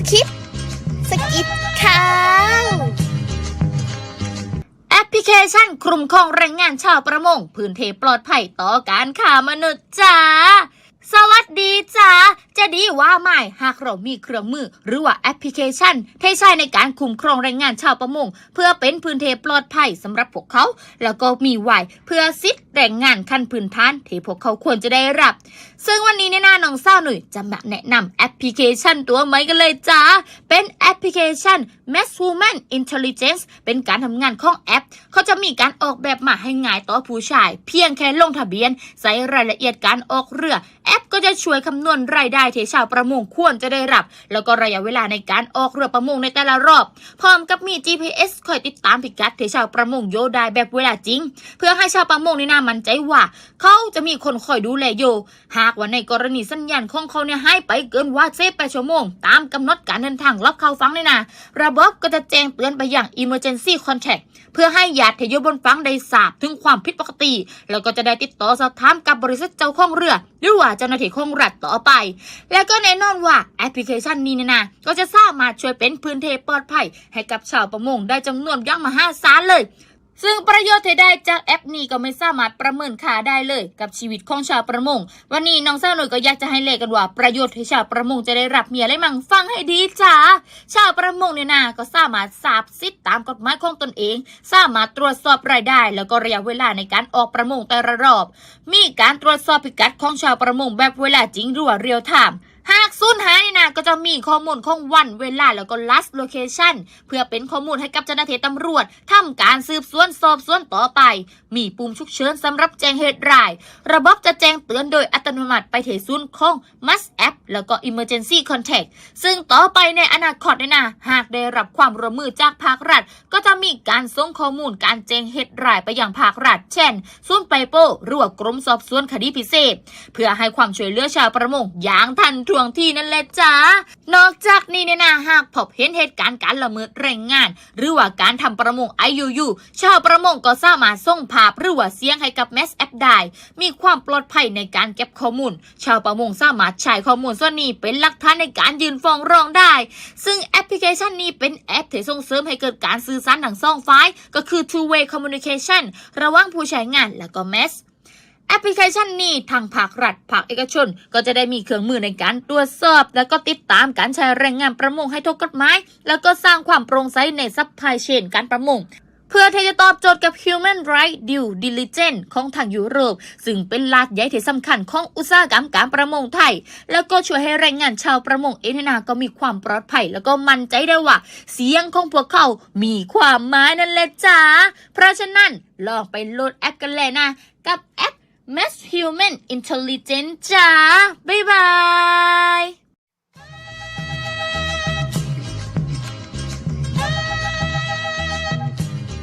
สกิดสกิดข่าวแอปพลิเคชันกลุ่มครองแรงงานชาวประมง พื้นเทปลอดภัยต่อการข่ามนุษย์จ้า สวัสดีจ้าจะดีว่าไม่หากเรามีเครื่องมือ หรือว่าแอปพลิเคชันที่ใช้ในการคุ้มครองแรงงานชาวประมง เพื่อเป็นพื้นเทปลอดภัยสำหรับพวกเขา แล้วก็มีไว้เพื่อสิทธิแรงงานขั้นพื้นฐานที่พวกเขาควรจะได้รับ ซึ่งวันนี้เนี่ยนะน้องเศร้าวหนุ่ยจะมาแนะนำแอปพลิเคชันตัวใหม่กันเลยจ้าเป็นแอปพลิเคชัน Mass Woman Intelligence เป็นการทำงานของแอป เขาจะมีการออกแบบมาให้ง่ายต่อผู้ชาย เพียงแค่ลงทะเบียน ใส่รายละเอียดการออกเรือ แอปก็จะช่วยคำนวณรายได้ที่ชาวประมงควรจะได้รับ แล้วก็ระยะเวลาในการออกเรือประมงในแต่ละรอบ พร้อมกับมี GPS คอยติดตามพิกัดที่ชาวประมงโยได้แบบเวลาจริง เพื่อให้ชาวประมงในน่ามั่นใจว่า เขาจะมีคนคอยดูแลอยู่หากว่าในกรณีสัญญาณของเขาเนี่ยให้ไปเกินว่าเซฟไปชั่วโมง ตามกำหนดการเดินทางรับเข้าฟังเลยนะระบบก็จะแจ้งเตือนไปอย่าง emergency contact เพื่อให้ญาติที่อยู่บนฟังได้ทราบถึงความผิดปกติ แล้วก็จะได้ติดต่อสอบถามกับบริษัทเจ้าของเรือหรือว่าเจ้าหน้าที่ของรัฐต่อไป แล้วก็แน่นอนว่าแอปพลิเคชันนี้เนี่ยนะก็จะสามารถช่วยเป็นพื้นที่ปลอดภัยให้กับชาวประมงได้จำนวนอยังมหาศาลเลย ซึ่งประโยชน์ที่ได้จากแอปนี้ก็ไม่สามารถประเมินค่าได้เลย กับชีวิตของชาวประมง วันนี้น้องเศร้าหนุ่ยก็อยากจะให้เลขกันว่าประโยชน์ที่ชาวประมงจะได้รับเมีอะไรมั่งฟังให้ดีจ้าชาวประมงเนี่ยนะก็สามารถทราบสิทธิตามกฎหมายของตนเอง สามารถตรวจสอบรายได้ แล้วก็ระยะเวลาในการออกประมงแต่ละรอบ มีการตรวจสอบพิกัดของชาวประมงแบบเวลาจริงหรือว่าเรียลไทม์ หากสูญหายนี่นะก็จะมีข้อมูลของวันเวลาแล้วก็ last location เพื่อเป็นข้อมูลให้กับเจ้าหน้าที่ตำรวจทำการสืบสวนสอบสวนต่อไป มีปุ่มฉุกเฉินสำหรับแจ้งเหตุร้าย ระบบจะแจ้งเตือนโดยอัตโนมัติไปที่ศูนย์ของ Must App แล้วก็ Emergency Contact ซึ่งต่อไปในอนาคตเนี่ยนะหากได้รับความร่วมมือจากภาครัฐ ก็จะมีการส่งข้อมูลการแจ้งเหตุร้ายไปยังภาครัฐ เช่นศูนย์ไปโป้หรือว่ากรมสอบสวนคดีพิเศษ เพื่อให้ความช่วยเหลือชาวประมงอย่างทันท่วงทีนั่นแหละจ้านอกจากนี้เนี่ยนะหากพบเห็นเหตุการณ์การละเมิดแรงงาน หรือว่าการทำประมง IUU ชาวประมงก็สามารถส่งภาพหรือว่าเสียงให้กับแมสแอปได้มีความปลอดภัยในการเก็บข้อมูล ชาวประมงสามารถใช้ข้อมูลส่วนนี้เป็นหลักฐานในการยืนฟ้องร้องได้ ซึ่งแอปพลิเคชันนี้เป็นแอปที่ส่งเสริมให้เกิดการสื่อสารทางสองฝ่าย ก็คือ two way communication ระหว่างผู้ใช้งานและก็แมสแอปพลิเคชันนี้ทางภาครัฐภาคเอกชน ก็จะได้มีเครื่องมือในการตรวจสอบ และก็ติดตามการใช้แรงงานประมงให้ถูกกฎหมาย แล้วก็สร้างความโปร่งใสในซัพพลายเชนการประมง เพื่อที่จะตอบโจทย์กับ Human Rights Due Diligence ของทางยุโรป ซึ่งเป็นลาดใหญ่ที่สำคัญของอุตสาหกรรมการประมงไทย แล้วก็ช่วยให้แรงงานชาวประมงเอเนยนาก็มีความปลอดภัย แล้วก็มั่นใจได้ว่า เสียงของพวกเขา มีความหมายนั่นแหละจ้า เพราะฉะนั้นลองไปโหลดแอปกันเลยนะ กับแอป Mass Human Intelligence จ้า บ๊ายบาย